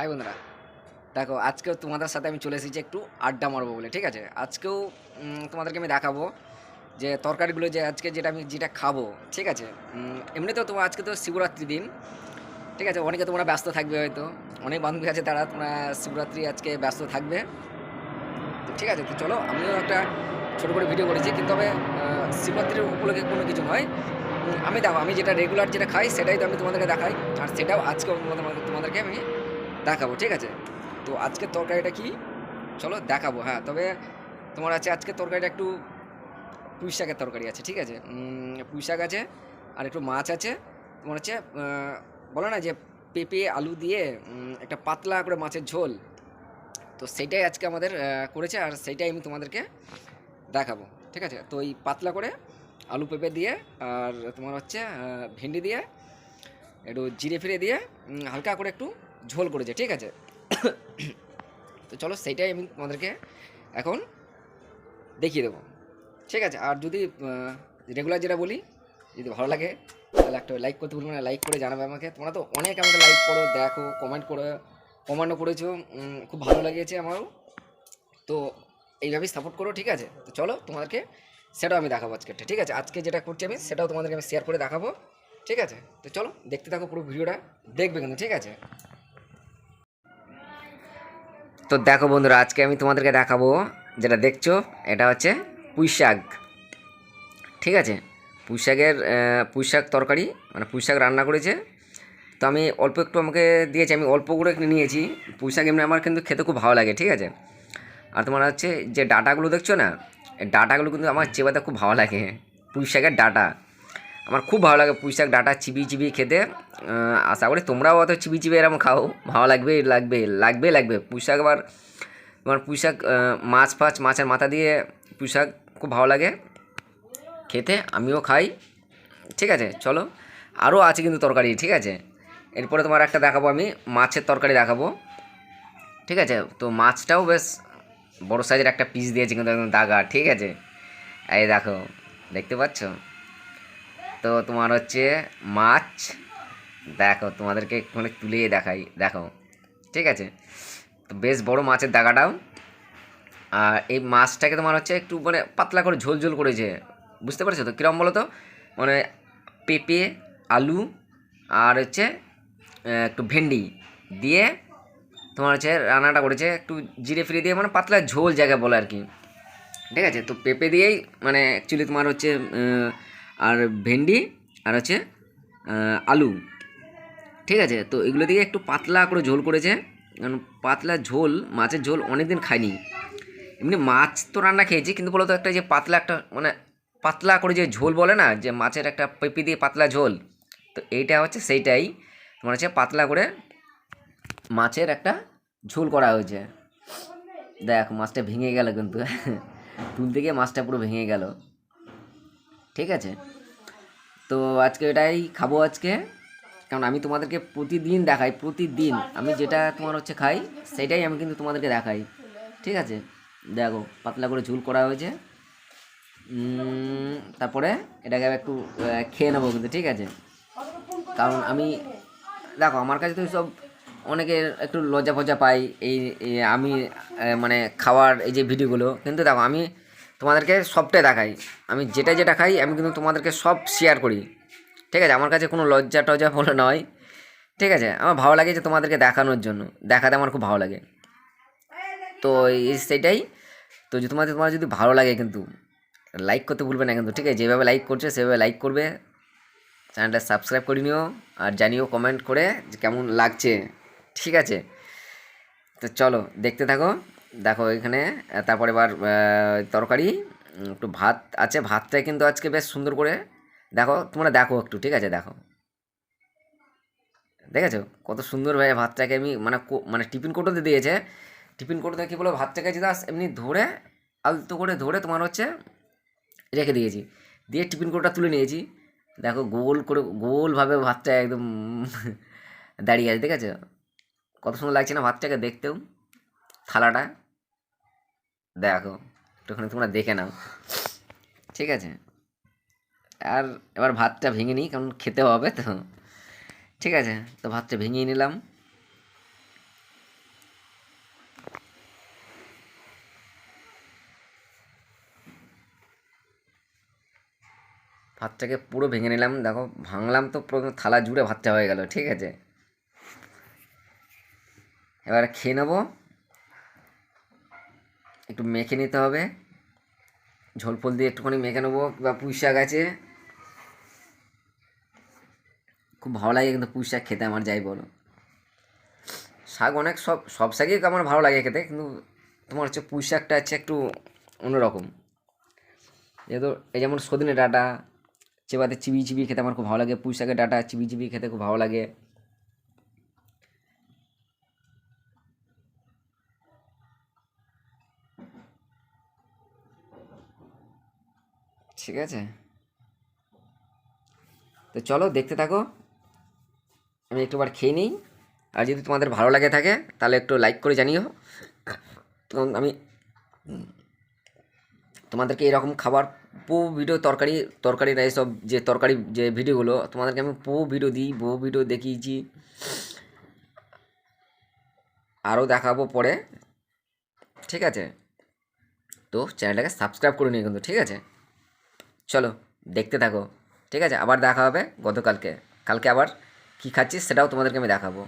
High বন্ধুরা। দেখো, আজকেও তোমাদের সাথে আমি চলে এসেছি একটু আড্ডা মারবো বলে, ঠিক আছে? আজকেও তোমাদেরকে আমি দেখাবো যে তরকারিগুলো যে আজকে যেটা আমি যেটা খাব, ঠিক আছে? এমনিতেও তোমার আজকে তো শিবরাত্রি দিন, ঠিক আছে? অনেকে তোমরা ব্যস্ত থাকবে হয়তো। অনেক বান্ধবী আছে তারা তোমরা শিবরাত্রি আজকে ব্যস্ত থাকবে। ঠিক আছে, তো চলো, আমিও একটা ছোটো করে ভিডিও করেছি, কিন্তু তবে শিবরাত্রির উপলক্ষে কোনো কিছু নয়। আমি দেখো, আমি যেটা রেগুলার যেটা খাই, সেটাই তো আমি তোমাদেরকে দেখাই। আর সেটাও তোমাদের- তোমাদেরকে আমি দেখাবো, ঠিক আছে? তো আজকের তরকারিটা কি? চলো দেখাবো হ্যাঁ তবে তোমার আছে আজকের তরকারিটা একটু পুঁই শাকের তরকারি আছে, ঠিক আছে? পুঁই শাক আছে আর একটু মাছ আছে। তোমার হচ্ছে বলো না যে পেঁপে, আলু দিয়ে একটা পাতলা করে মাছের ঝোল। তো সেটাই আজকে আমাদের করেছে আর সেটাই আমি তোমাদেরকে দেখাবো, ঠিক আছে? তো এই পাতলা করে আলু পেঁপে দিয়ে আর তোমার হচ্ছে ভেন্ডি দিয়ে, একটু জিরে ফিরে দিয়ে হালকা করে একটু ঝোল করেছে, ঠিক আছে? তো চলো সেইটাই আমি তোমাদেরকে এখন দেখিয়ে দেবো। ঠিক আছে? আর যদি রেগুলার যেটা বলি, যদি ভালো লাগে, তাহলে একটা লাইক করতে ভুলবে না লাইক করে জানাবে আমাকে। তোমরা তো অনেক আমাকে লাইক করো, দেখো কমেন্ট করো কমেন্টও করেছ খুব ভালো লাগিয়েছে আমারও। তো এইভাবেই সাপোর্ট করো, ঠিক আছে? তো চলো তোমাদেরকে সেটাও আমি দেখাবো আজকে ঠিক আছে? আজকে যেটা করছি আমি, সেটাও তোমাদেরকে আমি শেয়ার করে দেখাবো, ঠিক আছে? তো চলো দেখতে থাকো পুরো ভিডিওটা, দেখবে কিন্তু, ঠিক আছে? তো দেখো বন্ধুরা, আজকে আমি তোমাদেরকে দেখাবো যেটা দেখছ, এটা হচ্ছে পুঁই শাক ঠিক আছে? পুঁই শাকের পুঁই শাক তরকারি মানে পুঁই শাক রান্না করেছে। তো আমি অল্প একটু আমাকে দিয়েছি, আমি অল্প করে নিয়েছি। পুঁই শাক এমনি আমার কিন্তু খেতে খুব ভালো লাগে, ঠিক আছে? আর তোমার হচ্ছে যে ডাটাগুলো দেখছ না ডাটাগুলো কিন্তু আমার চেবাতে খুব ভালো লাগে। পুঁই শাকের ডাটা। আমার খুব ভালো লাগে পুঁই শাক ডাটা চিবি চিবি খেতে। আশা করি তোমরাও অত চিবি চিবি এরকম খাও। ভালো লাগবে লাগবে লাগবে লাগবে। পুঁই শাক আবার তোমার পুঁই শাক মাছ ফাছ, মাছের মাথা দিয়ে পুঁই শাক খুব ভালো লাগে। খেতে আমিও খাই। ঠিক আছে, চলো। আরও আছে কিন্তু তরকারি, ঠিক আছে। এরপরে তোমার একটা দেখাবো আমি, মাছের তরকারি দেখাবো। ঠিক আছে, তো মাছটাও বেশ বড় সাইজের একটা পিস দিয়েছে কিন্তু একদম দাগা, ঠিক আছে। এই দেখো, দেখতে পাচ্ছ? তো তোমার হচ্ছে মাছ। দেখো, তোমাদেরকে একটুখানি তুলে দেখাই, দেখো। ঠিক আছে? তো বেশ বড় মাছের দাগাটাও। আর এই মাছটাকে তোমার হচ্ছে একটু মানে পাতলা করে ঝোল ঝোল করেছে। বুঝতে পারছ তো? কীরকম বলো তো? মানে পেঁপে, আলু, আর হচ্ছে একটু ভেন্ডি দিয়ে তোমার হচ্ছে রান্নাটা করেছে। একটু জিরে ফিরে দিয়ে মানে পাতলা ঝোল জায়গা বলে আর কি। ঠিক আছে? তো পেঁপে দিয়েই মানে অ্যাকচুয়ালি তোমার হচ্ছে আর ভেন্ডি আর আহ, আলু। ঠিক আছে তো এগুলো দিয়ে একটু পাতলা করে ঝোল করেছে। কারণ পাতলা ঝোল মাছের ঝোল অনেক দিন খাইনি। এমনি মাছ তো রান্না খেয়েছি কিন্তু বলতো একটা যে পাতলা একটা মানে পাতলা করে যে ঝোল বলে না যে মাছের একটা পেঁপে দিয়ে পাতলা ঝোল তো এইটা হচ্ছে সেইটাই। তোমার হচ্ছে পাতলা করে মাছের একটা ঝোল করা হয়েছে। দেখ মাছটা ভেঙে গেল কিন্তু। তুলতে গিয়ে মাছটা পুরো ভেঙে গেল। ঠিক আছে? তো আজকে এটাই খাব আজকে। কারণ আমি তোমাদেরকে প্রতিদিন দেখাই, প্রতিদিন। আমি যেটা তোমার হচ্ছে খাই, সেটাই আমি কিন্তু তোমাদেরকে দেখাই। ঠিক আছে? দেখো, পাতলা করে ঝুল করা হয়েছে। তারপরে এটাকে একটু খেয়ে নেব কিন্তু, ঠিক আছে? কারণ আমি, দেখো, আমার কাছে তো সব অনেকের একটু লজ্জা ফজ্জা পাই এই আমি মানে খাওয়ার এই যে ভিডিওগুলো। কিন্তু দেখো, আমি তোমাদেরকে সবটাই দেখাই। আমি যেটা যেটা খাই, আমি কিন্তু তোমাদেরকে সব শেয়ার করি। ঠিক আছে? আমার কাছে কোনো লজ্জা টজ্জা বলে নয়। ঠিক আছে? আমার ভালো লাগে যে তোমাদেরকে দেখানোর জন্য। দেখাতে আমার খুব ভালো লাগে। তো এই সেটাই তো যদি তোমাদের তোমার যদি ভালো লাগে কিন্তু লাইক করতে ভুলবে না কিন্তু, ঠিক আছে? যেভাবে লাইক করছে, সেভাবে লাইক করবে। চ্যানেলটা সাবস্ক্রাইব করে নিও। আর জানিও কমেন্ট করে যে কেমন লাগছে। ঠিক আছে? তো চলো, দেখতে থাকো। দেখো এখানে তারপরে এবার তরকারি একটু ভাত আছে, ভাতটা কিন্তু আজকে বেশ সুন্দর করে, দেখো, তোমরা দেখো একটু, ঠিক আছে, দেখো। দেখেছ? কত সুন্দরভাবে ভাতটাকে আমি মানে মানে টিফিন কোটোতে দিয়েছে। টিফিন কোটোতে কী বলো, ভাতটাকে জাস্ট এমনি ধরে, আলতো করে ধরে তোমার হচ্ছে রেখে দিয়েছি। দিয়ে টিফিন কোটোটা তুলে নিয়েছি। দেখো, গোল করে, গোলভাবে ভাতটা একদম দাঁড়িয়ে আছে, ঠিক আছে? কত সুন্দর লাগছে না ভাতটাকে দেখতেও, থালাটা? দেখো, একটুখানি তোমরা দেখে নাও। ঠিক আছে? আর এবার ভাতটা ভেঙে নিই, কারণ খেতে হবে তো। ঠিক আছে? তো ভাতটা ভেঙে নিলাম। ভাতটাকে পুরো ভেঙে নিলাম। দেখো, ভাঙলাম তো পুরো থালা জুড়ে ভাতটা হয়ে গেল। ঠিক আছে? এবার খেয়ে নেব। একটু মেখে নিতে হবে। ঝোল ফোল দিয়ে একটুখানি মেখে নেব বা পুঁই শাক আছে। খুব ভালো লাগে কিন্তু পুঁই শাক খেতে আমার, যাই বলো। শাক অনেক সব সব শাকই আমার ভালো লাগে খেতে, কিন্তু তোমার হচ্ছে পুঁই শাকটা হচ্ছে একটু অন্যরকম। যেহেতু এই যেমন সজনে ডাঁটা, চেবাতে চিবি চিবি খেতে আমার খুব ভালো লাগে, পুঁই শাকের ডাঁটা চিবি চিবি খেতে খুব ভালো লাগে। ঠিক আছে? তো চলো দেখতে থাকো। আমি একটুবার খেয়ে নিই। আর যদি তোমাদের ভালো লাগে থাকে, তাহলে একটু লাইক করে জানিও। তো আমি তোমাদেরকে এরকম খাবার, বহু ভিডিও তরকারি তরকারি এইসব যে তরকারি, যে ভিডিওগুলো তোমাদেরকে আমি বহু ভিডিও দিই, বহু ভিডিও দেখিয়েছি। আরও দেখাবো পরে। ঠিক আছে? তো চ্যানেলটাকে সাবস্ক্রাইব করে নিও কিন্তু, ঠিক আছে? চলো, দেখতে থাকো। ঠিক আছে? আবার দেখা হবে গতকালকে। কালকে আবার কী খাচ্ছিস সেটাও তোমাদেরকে আমি দেখাবো।